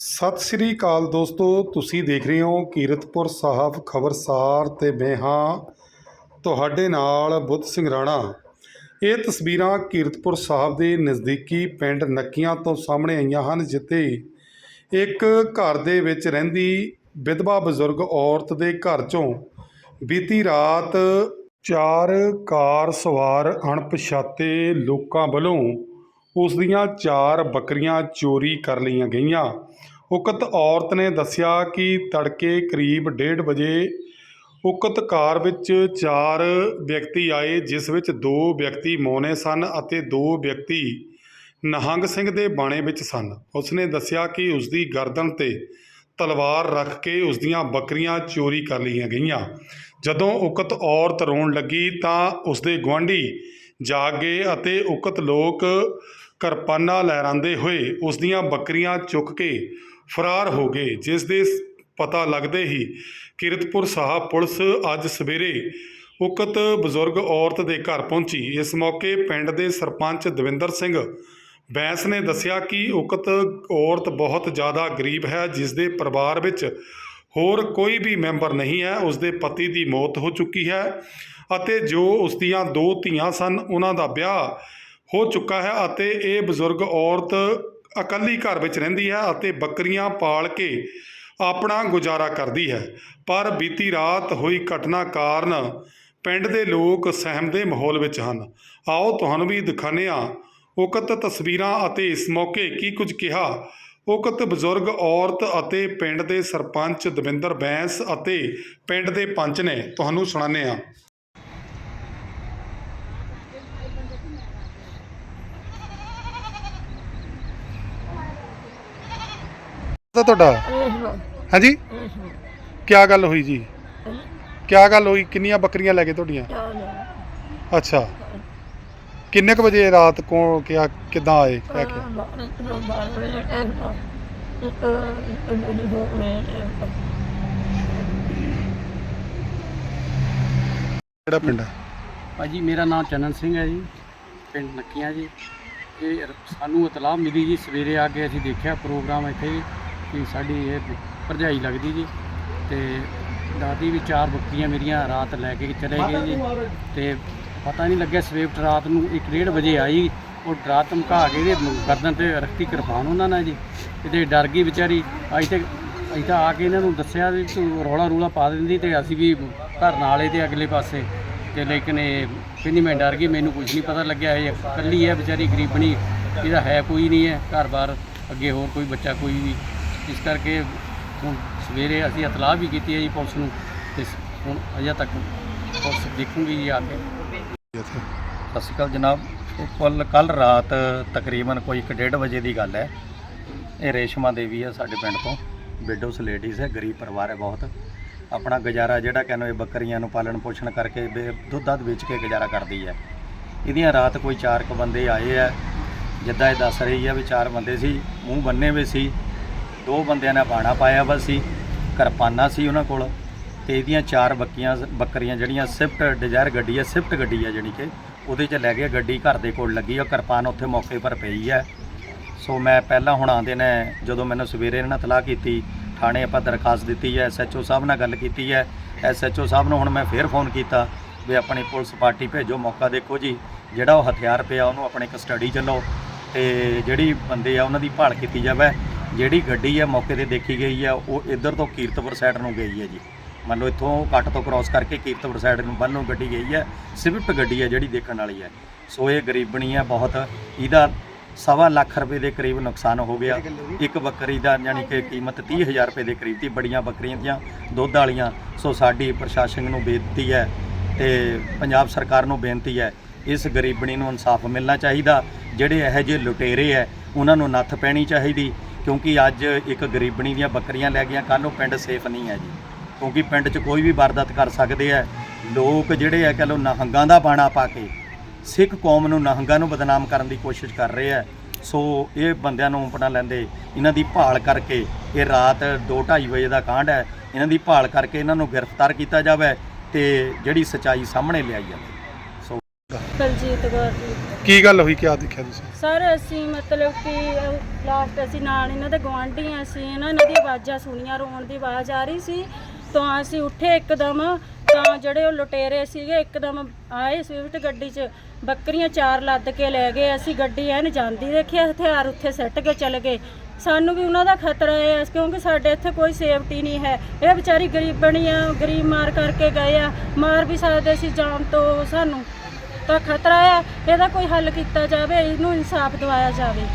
ਸਤਿ ਸ੍ਰੀ ਅਕਾਲ ਦੋਸਤੋ, ਤੁਸੀਂ ਦੇਖ ਰਹੇ ਹੋ ਕੀਰਤਪੁਰ ਸਾਹਿਬ ਖਬਰਸਾਰ ਤੇ ਮੈਂ ਹਾਂ ਤੁਹਾਡੇ ਨਾਲ ਬੁੱਧ ਸਿੰਘ ਰਾਣਾ। ਇਹ ਤਸਵੀਰਾਂ ਕੀਰਤਪੁਰ ਸਾਹਿਬ ਦੇ ਨਜ਼ਦੀਕੀ ਪਿੰਡ ਨੱਕੀਆਂ ਤੋਂ ਸਾਹਮਣੇ ਆਈਆਂ ਹਨ, ਜਿੱਥੇ ਇੱਕ ਘਰ ਦੇ ਵਿੱਚ ਰਹਿੰਦੀ ਵਿਧਵਾ ਬਜ਼ੁਰਗ ਔਰਤ ਦੇ ਘਰ ਚੋਂ ਬੀਤੀ ਰਾਤ ਚਾਰ ਕਾਰ ਸਵਾਰ ਅਣਪਛਾਤੇ ਲੋਕਾਂ ਵੱਲੋਂ ਉਸ ਦੀਆਂ ਚਾਰ ਬੱਕਰੀਆਂ ਚੋਰੀ ਕਰ ਲਈਆਂ ਗਈਆਂ। ਉਕਤ ਔਰਤ ਨੇ ਦੱਸਿਆ ਕਿ ਤੜਕੇ ਕਰੀਬ 1:30 ਵਜੇ ਉਕਤ ਕਾਰ ਵਿੱਚ ਚਾਰ ਵਿਅਕਤੀ ਆਏ, ਜਿਸ ਵਿੱਚ ਦੋ ਵਿਅਕਤੀ ਮੌਨੇ ਸਨ ਅਤੇ ਦੋ ਵਿਅਕਤੀ ਨਹੰਗ ਸਿੰਘ ਦੇ ਬਾਣੇ ਵਿੱਚ ਸਨ। ਉਸਨੇ ਦੱਸਿਆ ਕਿ ਉਸਦੀ ਗਰਦਨ ਤੇ ਤਲਵਾਰ ਰੱਖ ਕੇ ਉਸ ਦੀਆਂ ਬੱਕਰੀਆਂ ਚੋਰੀ ਕਰ ਲਈਆਂ ਗਈਆਂ। ਜਦੋਂ ਉਕਤ ਔਰਤ ਰੋਣ ਲੱਗੀ ਤਾਂ ਉਸਦੇ ਗੁਆਂਢੀ ਜਾਗ ਗਏ ਅਤੇ ਉਕਤ ਲੋਕ ਕਿਰਪਾਨਾਂ ਲਹਿਰਾਉਂਦੇ ਹੋਏ ਉਸ ਦੀਆਂ ਬੱਕਰੀਆਂ ਚੁੱਕ ਕੇ ਫਰਾਰ ਹੋ ਗਏ ਜਿਸ ਦੇ ਪਤਾ ਲੱਗਦੇ ਹੀ ਕਿਰਤਪੁਰ ਸਾਹਿਬ ਪੁਲਿਸ ਅੱਜ ਸਵੇਰੇ ਉਕਤ ਬਜ਼ੁਰਗ ਔਰਤ ਦੇ ਘਰ ਪਹੁੰਚੀ। ਇਸ ਮੌਕੇ ਪਿੰਡ ਦੇ ਸਰਪੰਚ ਦਵਿੰਦਰ ਸਿੰਘ ਬੈਂਸ ਨੇ ਦੱਸਿਆ ਕਿ ਉਕਤ ਔਰਤ ਬਹੁਤ ਜ਼ਿਆਦਾ ਗਰੀਬ ਹੈ ਜਿਸ ਦੇ ਪਰਿਵਾਰ ਵਿੱਚ ਹੋਰ ਕੋਈ ਵੀ ਮੈਂਬਰ ਨਹੀਂ ਹੈ। ਉਸ ਦੇ ਪਤੀ ਦੀ ਮੌਤ ਹੋ ਚੁੱਕੀ ਹੈ ਅਤੇ ਜੋ ਉਸ ਦੀਆਂ ਦੋ ਧੀਆਂ ਸਨ, ਉਹਨਾਂ ਦਾ ਵਿਆਹ ਹੋ ਚੁੱਕਾ ਹੈ ਅਤੇ ਇਹ ਬਜ਼ੁਰਗ ਔਰਤ ਇਕੱਲੀ ਘਰ ਵਿੱਚ ਰਹਿੰਦੀ ਹੈ ਅਤੇ ਬੱਕਰੀਆਂ ਪਾਲ ਕੇ ਆਪਣਾ ਗੁਜ਼ਾਰਾ ਕਰਦੀ ਹੈ। ਪਰ ਬੀਤੀ ਰਾਤ ਹੋਈ ਘਟਨਾ ਕਾਰਨ ਪਿੰਡ ਦੇ ਲੋਕ ਸਹਿਮ ਦੇ ਮਾਹੌਲ ਵਿੱਚ ਹਨ। ਆਓ ਤੁਹਾਨੂੰ ਵੀ ਦਿਖਾਉਂਦੇ ਹਾਂ। ਉਕਤ ਤਸਵੀਰਾਂ ਅਤੇ ਇਸ ਮੌਕੇ ਕੀ ਕੁਝ ਕਿਹਾ। ਉਕਤ ਬਜ਼ੁਰਗ, ਔਰਤ ਅਤੇ ਪਿੰਡ ਦੇ ਸਰਪੰਚ ਦਵਿੰਦਰ ਬੈਂਸ ਅਤੇ ਪਿੰਡ ਦੇ ਪੰਚ ਨੇ। ਤੁਹਾਨੂੰ ਸੁਣਾਉਂਦੇ ਹਾਂ। ਤਾਂ ਤੁਹਾਡਾ? ਹਾਂਜੀ? ਕੀ ਗੱਲ ਹੋਈ ਜੀ? ਕੀ ਗੱਲ ਹੋਈ? ਕਿੰਨੀਆਂ ਬੱਕਰੀਆਂ ਲੈ ਗਏ ਤੁਹਾਡੀਆਂ? ਅੱਛਾ। ਕਿੰਨੇ ਕੁ ਵਜੇ ਰਾਤ ਕੋ ਕਿਆ ਕਿਦਾਂ ਆਏ? ਕਹਿ ਕੇ। ਕਿਹੜਾ ਪਿੰਡ ਹੈ ਭਾਜੀ ਮੇਰਾ ਨਾਮ ਚੰਨਨ ਸਿੰਘ ਹੈ ਜੀ। ਪਿੰਡ ਨੱਕੀਆਂ ਜੀ। ਇਹ ਸਾਨੂੰ ਇਤਲਾਹ ਮਿਲੀ ਜੀ। ਸਵੇਰੇ ਆ ਕੇ ਅਸੀਂ ਦੇਖਿਆ ਪ੍ਰੋਗਰਾਮ ਇੱਥੇ। ਜੀ ਕਿ ਸਾਡੀ ਇਹ ਭਰਜਾਈ ਲੱਗਦੀ ਜੀ ਤੇ ਦਾਦੀ ਵੀ ਚਾਰ ਬੱਕਰੀਆਂ ਮੇਰੀਆਂ ਰਾਤ ਲੈ ਕੇ ਚਲੇ ਗਏ ਜੀ। ਤੇ ਪਤਾ ਨਹੀਂ ਲੱਗਿਆ ਸਵੇਰ ਰਾਤ ਨੂੰ 1:30 ਵਜੇ ਆਈ ਉਹ ਡਰਾ ਧਮਕਾ ਕੇ ਇਹਦੇ ਗਰਦਨ ਤੇ ਰੱਖਤੀ ਕਿਰਪਾਨ ਉਹਨਾਂ ਨੇ ਜੀ। ਇਹਦੇ ਡਰ ਗਈ ਵਿਚਾਰੀ ਅੱਜ ਤੇ ਅਸੀਂ ਤਾਂ ਆ ਕੇ ਇਹਨਾਂ ਨੂੰ ਦੱਸਿਆ ਵੀ ਤੂੰ ਰੌਲਾ ਰੂਲਾ ਪਾ ਦਿੰਦੀ ਤੇ ਅਸੀਂ ਵੀ ਘਰ ਨਾਲੇ ਦੇ ਅਗਲੇ ਪਾਸੇ। ਤੇ ਲੇਕਿਨ ਇਹ ਕਹਿੰਦੀ ਮੈਂ ਡਰ ਗਈ ਮੈਨੂੰ ਕੁਝ ਨਹੀਂ ਪਤਾ ਲੱਗਿਆ ਇਹ ਇਕੱਲੀ ਹੈ ਵਿਚਾਰੀ ਗਰੀਬਣੀ ਇਹਦਾ ਹੈ ਕੋਈ ਨਹੀਂ ਹੈ ਘਰ-ਬਾਰ ਅੱਗੇ ਹੋਰ ਕੋਈ ਬੱਚਾ ਕੋਈ ਵੀ। ਇਸ ਕਰਕੇ ਹੁਣ ਸਵੇਰੇ ਅਸੀਂ ਇਤਲਾਹ ਵੀ ਕੀਤੀ ਹੈ ਜੀ ਪੁਲਿਸ ਨੂੰ ਤੇ ਹੁਣ ਅਜੇ ਤੱਕ ਪੁਲਿਸ ਦੇਖੂਗੀ ਜੀ ਆ ਕੇ। ਸਤਿ ਸ਼੍ਰੀ ਅਕਾਲ ਜਨਾਬ। ਇਹ ਕੱਲ ਰਾਤ ਤਕਰੀਬਨ ਕੋਈ 1:30 ਵਜੇ ਦੀ ਗੱਲ ਹੈ। ਇਹ ਰੇਸ਼ਮਾ ਦੇਵੀ ਹੈ ਸਾਡੇ ਪਿੰਡ ਤੋਂ। ਵਿਡੋਸ ਲੇਡੀਜ਼ ਹੈ, ਗਰੀਬ ਪਰਿਵਾਰ ਹੈ ਬਹੁਤ। ਆਪਣਾ ਗੁਜ਼ਾਰਾ ਜਿਹੜਾ ਕਹਿੰਦੇ ਇਹ ਬੱਕਰੀਆਂ ਨੂੰ ਪਾਲਣ ਪੋਸ਼ਣ ਕਰਕੇ ਬੇ- ਦੁੱਧ ਦੱਧ ਵੇਚ ਕੇ ਗੁਜ਼ਾਰਾ ਕਰਦੀ ਹੈ। ਇਹਦੀਆਂ ਰਾਤ ਕੋਈ ਚਾਰ ਕੁ ਬੰਦੇ ਆਏ ਆ ਜਿੱਦਾਂ ਇਹ ਦੱਸ ਰਹੀ ਹੈ ਵੀ ਚਾਰ ਬੰਦੇ ਸੀ, ਮੂੰਹ ਬੰਨੇ ਹੋਏ ਸੀ। ਦੋ ਬੰਦਿਆਂ ਨੇ ਬਾਣਾ ਪਾਇਆ ਵਾ ਸੀ, ਕਿਰਪਾਨਾਂ ਸੀ ਉਹਨਾਂ ਕੋਲ, ਤੇ ਇਹਦੀਆਂ ਚਾਰ ਬੱਕੀਆਂ, ਬੱਕਰੀਆਂ ਜਿਹੜੀਆਂ ਸਿਫਟ ਡਿਜ਼ਾਇਰ ਗੱਡੀ ਹੈ ਸਿਫਟ ਗੱਡੀ ਆ ਜਿਹੜੀ ਕਿ, ਉਹਦੇ 'ਚ ਲੈ ਗਏ, ਗੱਡੀ ਘਰ ਦੇ ਕੋਲ ਲੱਗੀ ਆ, ਕਿਰਪਾਨ ਉੱਥੇ ਮੌਕੇ ਪਰ ਪਈ ਹੈ ਸੋ ਮੈਂ ਪਹਿਲਾਂ ਹੁਣ ਆਉਂਦੇ ਨੇ, ਜਦੋਂ ਮੈਨੂੰ ਸਵੇਰੇ ਇਹਨਾਂ ਨਾਲ ਤਲਾਹ ਕੀਤੀ, ਥਾਣੇ ਆਪਾਂ ਦਰਖਾਸਤ ਦਿੱਤੀ ਹੈ ਐਸਐਚਓ ਸਾਹਿਬ ਨਾਲ ਗੱਲ ਕੀਤੀ ਹੈ ਐਸਐਚਓ ਸਾਹਿਬ ਨੂੰ ਹੁਣ ਮੈਂ ਫੇਰ ਫੋਨ ਕੀਤਾ ਵੀ ਆਪਣੀ ਪੁਲਿਸ ਪਾਰਟੀ ਭੇਜੋ, ਮੌਕਾ ਦੇਖੋ ਜੀ, ਜਿਹੜਾ ਉਹ ਹਥਿਆਰ ਪਿਆ ਉਹਨੂੰ ਆਪਣੇ ਕਸਟਡੀ 'ਚ ਲਓ, ਤੇ ਜਿਹੜੀ ਬੰਦੇ ਆ ਉਹਨਾਂ ਦੀ ਭਾਲ ਕੀਤੀ ਜਾਵੇ ਜਿਹੜੀ ਗੱਡੀ ਹੈ ਮੌਕੇ ਤੇ ਦੇਖੀ ਗਈ ਹੈ ਉਹ ਇੱਧਰ ਤੋਂ ਕੀਰਤਪੁਰ ਸਾਈਡ ਨੂੰ ਗਈ ਹੈ ਜੀ। ਮੰਨ ਲਓ ਇੱਥੋਂ ਕੱਟ ਤੋਂ ਕ੍ਰਾਸ ਕਰਕੇ ਕੀਰਤਪੁਰ ਸਾਈਡ ਨੂੰ ਬੰਨ੍ਹ ਨੂੰ ਗੱਡੀ ਗਈ ਹੈ ਸਵਿਫਟ ਗੱਡੀ ਹੈ ਜਿਹੜੀ ਦੇਖਣ ਵਾਲੀ ਹੈ ਸੋ ਇਹ ਗਰੀਬਣੀ ਹੈ ਬਹੁਤ ਇਹਦਾ ਸਵਾ ਲੱਖ ਰੁਪਏ ਦੇ ਕਰੀਬ ਨੁਕਸਾਨ ਹੋ ਗਿਆ। ਇੱਕ ਬੱਕਰੀ ਦਾ ਯਾਨੀ ਕਿ ਕੀਮਤ 30000 ਰੁਪਏ ਦੇ ਕਰੀਬ ਤੀ ਬੜੀਆਂ ਬੱਕਰੀਆਂ ਦੀਆਂ ਦੁੱਧ ਵਾਲੀਆਂ। ਸੋ ਸਾਡੀ ਪ੍ਰਸ਼ਾਸਨ ਨੂੰ ਬੇਨਤੀ ਹੈ ਤੇ ਪੰਜਾਬ ਸਰਕਾਰ ਨੂੰ ਬੇਨਤੀ ਹੈ ਇਸ ਗਰੀਬਣੀ ਨੂੰ ਇਨਸਾਫ ਮਿਲਣਾ ਚਾਹੀਦਾ। ਜਿਹੜੇ ਇਹੋ ਜਿਹੇ ਲੁਟੇਰੇ ਹੈ ਉਹਨਾਂ ਨੂੰ ਨੱਥ ਪੈਣੀ ਚਾਹੀਦੀ। ਕਿਉਂਕਿ ਅੱਜ ਇੱਕ ਗਰੀਬਣੀ ਦੀਆਂ ਬੱਕਰੀਆਂ ਲੈ ਗਈਆਂ, ਕੱਲ੍ਹ ਨੂੰ ਪਿੰਡ ਸੇਫ ਨਹੀਂ ਹੈ ਜੀ। ਕਿਉਂਕਿ ਪਿੰਡ 'ਚ ਕੋਈ ਵੀ ਵਾਰਦਾਤ ਕਰ ਸਕਦੇ ਆ ਲੋਕ ਜਿਹੜੇ ਆ ਕਹ ਲੋ ਨਹੰਗਾਂ ਦਾ ਬਾਣਾ ਪਾ ਕੇ ਸਿੱਖ ਕੌਮ ਨੂੰ ਨਹੰਗਾਂ ਨੂੰ ਬਦਨਾਮ ਕਰਨ ਦੀ ਕੋਸ਼ਿਸ਼ ਕਰ ਰਹੇ ਆ ਸੋ ਇਹ ਬੰਦਿਆਂ ਨੂੰ ਆਪਣਾ ਲੈਂਦੇ, ਇਹਨਾਂ ਦੀ ਭਾਲ ਕਰਕੇ ਇਹ ਰਾਤ 2:30 ਵਜੇ ਦਾ ਕਾਂਡ ਹੈ, ਇਹਨਾਂ ਦੀ ਭਾਲ ਕਰਕੇ ਇਹਨਾਂ ਨੂੰ ਗ੍ਰਿਫਤਾਰ ਕੀਤਾ ਜਾਵੇ ਤੇ ਜਿਹੜੀ ਸਚਾਈ ਸਾਹਮਣੇ ਲਿਆਈ ਜਾਵੇ। ਸੋ ਬਲਜੀਤ ਕੌਰ ਜੀ। ਕੀ ਗੱਲ ਹੋਈ, ਕਿਆ ਦੇਖਿਆ ਤੁਸੀਂ? ਸਰ, ਅਸੀਂ ਮਤਲਬ ਕਿ ਲਾਸਟ ਅਸੀਂ ਨਾਲ ਇਹਨਾਂ ਦੇ ਗਵਾਂਢੀਆਂ ਸੀ ਇਹਨਾਂ ਇਹਨਾਂ ਦੀ ਆਵਾਜ਼ਾਂ ਸੁਣੀਆਂ, ਰੋਣ ਦੀ ਆਵਾਜ਼ ਆ ਰਹੀ ਸੀ। ਤਾਂ ਅਸੀਂ ਉੱਠੇ ਇੱਕਦਮ, ਤਾਂ ਜਿਹੜੇ ਉਹ ਲੁਟੇਰੇ ਸੀਗੇ, ਇੱਕਦਮ ਆਏ ਸਵਿਫਟ ਗੱਡੀ 'ਚ। ਬੱਕਰੀਆਂ ਚਾਰ ਲੱਦ ਕੇ ਲੈ ਗਏ, ਅਸੀਂ ਗੱਡੀ ਐਨ ਜਾਂਦੀ ਦੇਖਿਆ ਹਥਿਆਰ ਉੱਥੇ ਸੱਟ ਕੇ ਚਲੇ ਗਏ। ਸਾਨੂੰ ਵੀ ਉਹਨਾਂ ਦਾ ਖਤਰਾ ਹੈ ਕਿਉਂਕਿ ਸਾਡੇ ਇੱਥੇ ਕੋਈ ਸੇਫਟੀ ਨਹੀਂ ਹੈ। ਇਹ ਵਿਚਾਰੀ ਗਰੀਬਣੀ ਆ, ਗਰੀਬ ਮਾਰ ਕਰਕੇ ਗਏ ਆ, ਮਾਰ ਵੀ ਸਕਦੇ ਸੀ ਜਾਨ ਤੋਂ ਸਾਨੂੰ। ਤਾਂ ਖਤਰਾ ਹੈ ਇਹਦਾ ਕੋਈ ਹੱਲ ਕੀਤਾ ਜਾਵੇ ਇਹਨੂੰ ਇਨਸਾਫ ਦਿਵਾਇਆ ਜਾਵੇ।